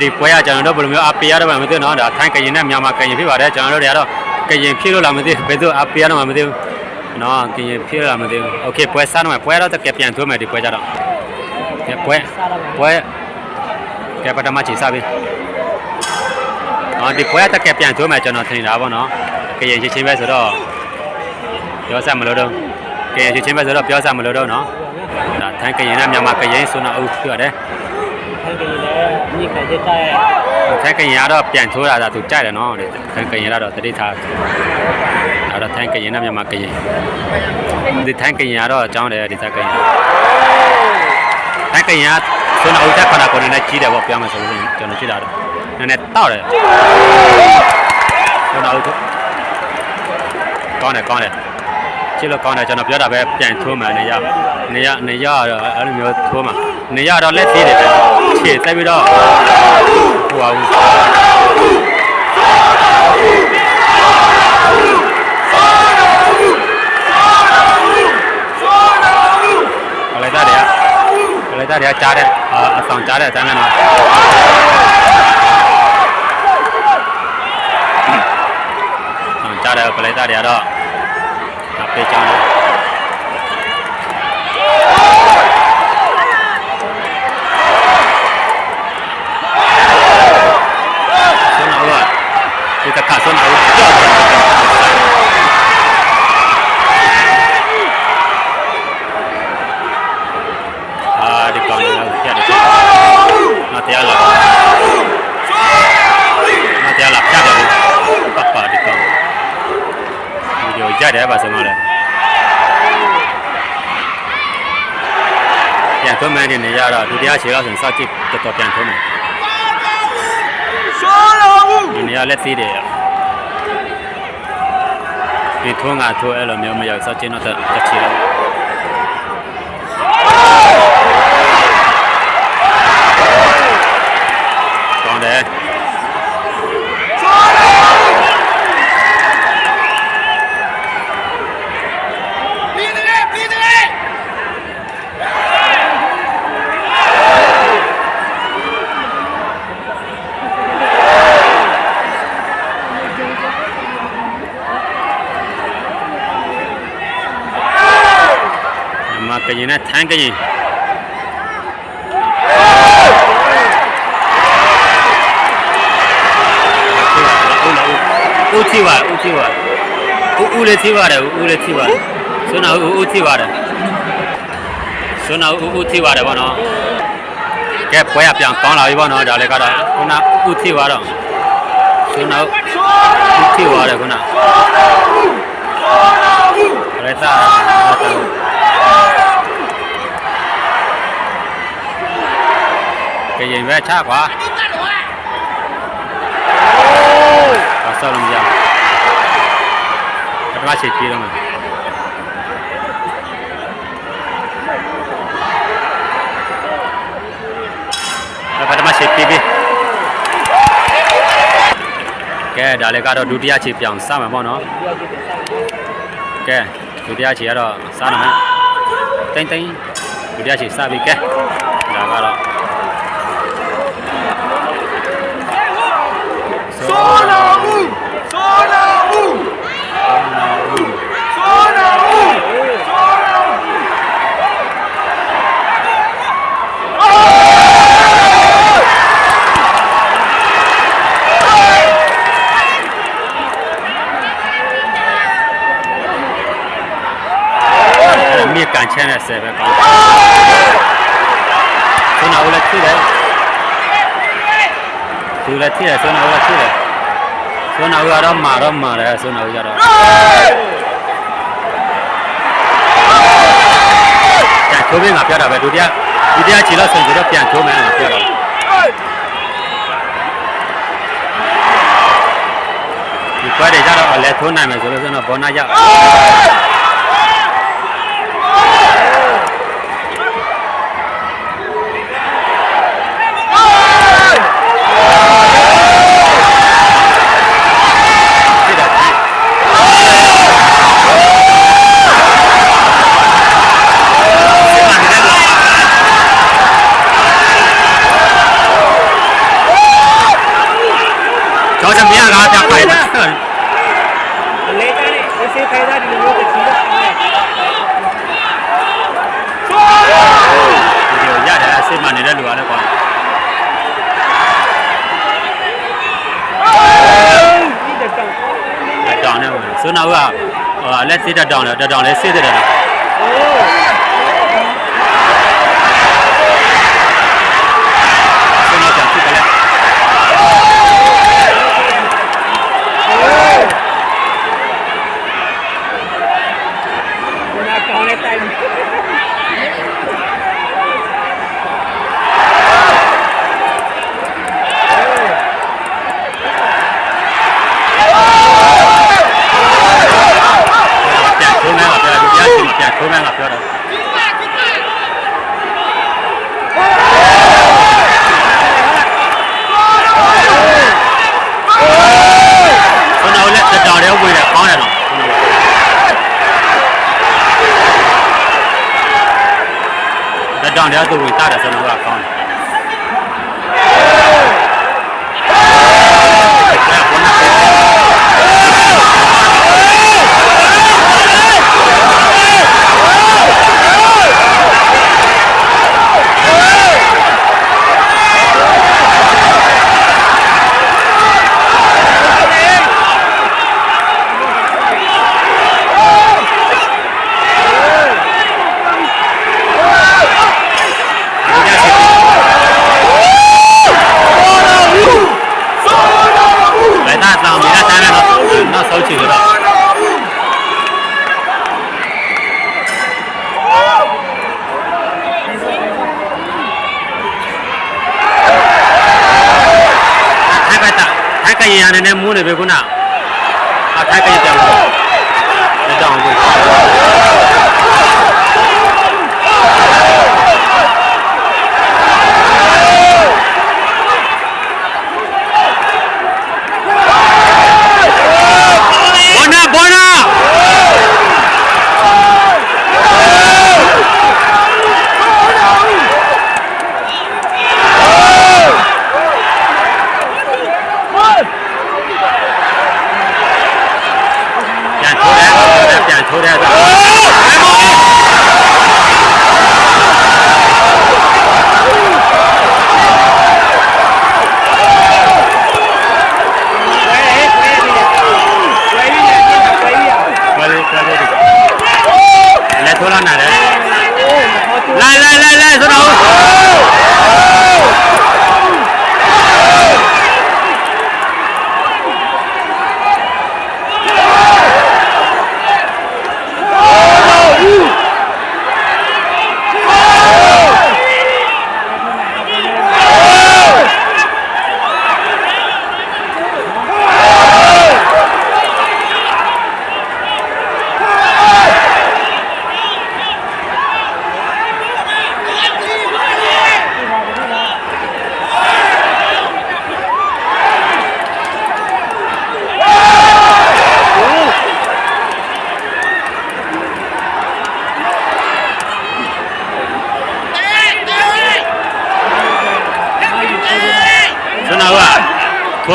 ဒီပွဲကကျွန်တော်တို့ဘယ်လိုမျိုးအပေးရတော့မှမသိဘူးเนาะဒါထိုင်းကရင်နဲ့မြန်မာကရင်ဖြစ်ပါတယ်ကျွန်တော်တို့တွေကတော့ကရင်ဖြစ်လို့လားမသိဘူးဘယ်သူအပေးရတော့မှမသိဘူးเนาะကရင်ဖြစ်လို့လားမသိဘူးโอเคပွဲစားတော့မယ်ပွဲတော့တကယ်ပြန်သွင်းမယ်ဒီပွဲကြတော့ကဲပွဲပွဲကဲပထမချိန်စားပြီအော်ဒီပွဲတကယ်ပြန်သွင်းမယ်ကျွန်တော်ထင်တာပေါ့เนาะကရင်ချင်းချင်းပဲဆိုတော့ပြောစမလို့တော့ကရင်ချင်းချင်းပဲဆိုတော့ပြောစမလို့တော့เนาะဒါထိုင်းကရင်နဲ့မြန်မာကရင်ဆိုတော့အုပ်ပြောတယ် ထိုင်ကြည့်လဲမိခိုင်ကြတဲ့ထိုင်းကရင်ကတော့ပြန်ထိုးတာဒါသူကြိုက်တယ်နော်တဲ့ထိုင်းကရင်ကတော့တတိထားအဲ့တော့ထိုင်းကရင်နဲ့မြန်မာကရင်ဒီထိုင်းကရင်ကတော့အကြောင်းတယ်ဒီထိုင်းကရင်ထိုင်းကရင်ကဆွမ်းအောင်တက်ခဏကိုလည်းကြီးတယ်ပေါ့ပြောမှဆိုလို့ကျွန်တော်ကြည့်တာတော့နည်းနည်းတောက်တယ်ဆွမ်းအောင်ကောင်းတယ်ကောင်းတယ်ကြည့်လို့ကောင်းတယ်ကျွန်တော်ပြောတာပဲပြန်ထိုးမှနေရနေရနေရတော့အဲ့လိုမျိုးထိုးမှနေရတော့လက်သေးတယ်ပဲ ခြေတက်ပြီးတော့ဟိုပါဘူးကလေးသားတွေကကလေးသားတွေကကြားတဲ့အအဆောင်ကြားတဲ့အတန်းကနော်အောင်ကြားတဲ့ကလေးသားတွေကတော့အပေးချောင်းတယ်ဆွမ်းအောင်ဒီတခါဆွမ်းအောင်ကြောက်တယ်အာဒီကောင်လေးကပြတ်တယ်နော်တရားလာနော်တရားလာပြတ်တယ်ပတ်ပါဒီကောင်ဒီလိုကြတယ်ပါစမလဲပြန် သွင်းမယ်နေရတော့ဒုတိယခြေလောက်ဆိုရင်စောက်ကြည့်တော်တော်ပြန်သွင်းမယ်ဒီနေရာလက်သေးတယ်ဒီထုံးကထိုးအဲ့လိုမျိုးမရောက်စောက်ချင်းတော့တစ်ချီလော ရင်နဲ့ထိုင်းကရင်ဦးထိပါဦးထိပါဦးဦးလေးထိပါတယ်ဦးလေးထိပါတယ်ဆွမ်းနာဦးဦးထိပါတယ်ဆွမ်းနာဦးဦးထိပါတယ်ဗောနော်ကဲပွဲရပြန်ကောင်းလာပြီဗောနော်ဒါလည်းကတော့ခုနဦးထိပါတော့ဆွမ်းနာဦးထိပါတယ်ခုနရဲသား ကရင်ပဲချကွာဘာဆောက်လို့မရပထမရှိပြေးတော့မယ်ပထမရှိပြေးပြီကဲဒါလည်းကတော့ဒုတိယခြေပြောင်းစမှာပေါ့နော်ကဲဒုတိယခြေကတော့စရမယ်တိမ့်တိမ့်ဒုတိယခြေစပြီကဲဒါကတော့ မြစ် ကန်ချမ်းတဲ့ဆယ်ပဲကောင်းဆွမ်းနာဦးလည်းထိတယ်သူလည်းထိတယ်ဆွမ်းနာဦးလည်းထိတယ်ဆွမ်းနာဦးကတော့မာတော့မာတယ်ဆွမ်းနာဦးကြတော့ပြန်ထိုးပေးငါပြတာပဲဒုတိယဒုတိယခြေလောက်ဆိုရင်တော့ပြန်ထိုးမယ်ငါပြတာဒီပွဲတွေကြတော့အလဲထိုးနိုင်မယ်ဆိုလို့ဆိုတော့ဘောနာရောက် မင်းကပြခိုင်းတာ အလေးတိုင်း အေးစေးခိုင်းတာဒီလိုမျိုးတချီတော့ဒီလိုရတယ်အစိတ်မှနေတဲ့လူကလည်းကွာဒီတက်တော့တောင်းနေဝင်ဆိုတော့ကဟိုလက်စစ်တောင်းတယ်တောင်းလဲစစ်တယ်လား โอ้ ဆိုတော့ကြောက်ဖြစ်တယ် နာကောင်းတဲ့တိုင် ပြန်ထိုးမှန်းကပြောတယ် ကြားချင်ပြန်ထိုးမှန်းကပြောတယ်ဆိုတော့လက်တောင်းတယ်ဝင်တယ်ကောင်းတယ်တော့လက်တောင်းတယ်သူဝင်တာတယ်ဆိုတော့ကောင်း ရင်ရနေနဲ့မူးနေပဲခုနအာထိုင်ကရင်တောင်းတယ်တောင်းဘူးဘောနာဘောနာပြန်ထိုး တ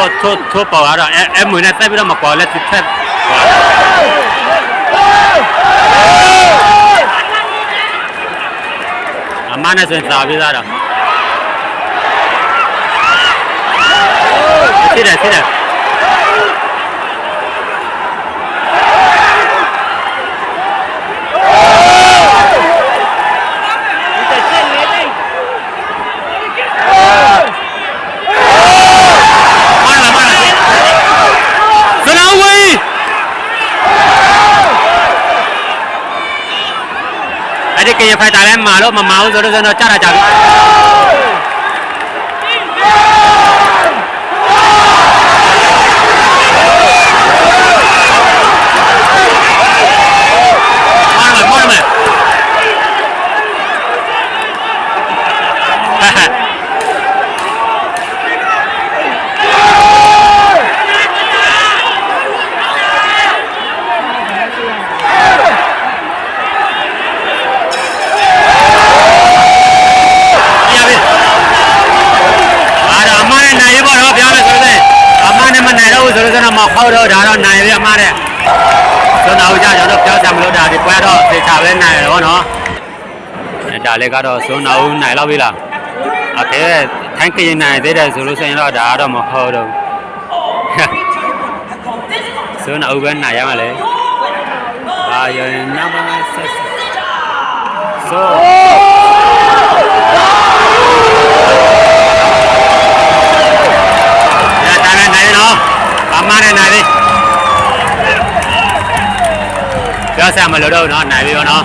ထိုးထိုးထိုးပေါ်လာတော့အဲအဲမွေနဲ့တက်ပြီးတော့မပေါ်လက်တစ်ထက်အမနဲ့ဆိုရင်သာပြီးသားတော့ဖြစ်တယ်ဖြစ်တယ် ကရင်ဖိုက်တာလဲမာလို့မမအောင်ဆိုတော့ကျွန်တော်ကြားတာကြားပြီမာမယ်မာမယ်ဟာဟာ ရပြီ ဆိုလို့ဆိုတော့မဟုတ်တော့ဒါတော့နိုင်ပြီအမားတဲ့ဆိုတော့ကြာကျွန်တော်ပြောချင်မလို့ဒါဒီပွဲတော့သေချာပဲနိုင်ရတော့နော်အဲဒါလည်းကတော့ဆိုတော့နိုင်တော့ပြီလားအဖေထိုင်းကရင်နိုင်သေးတယ်ဆိုလို့ဆိုရင်တော့ဒါတော့မဟုတ်တော့ဆိုတော့ပဲနိုင်ရမှာလေအာရနာမဆက်ဆိုရ အမားနဲ့နိုင်ပြီပြောစရာမလိုတော့နော်နိုင်ပြီတော့နော်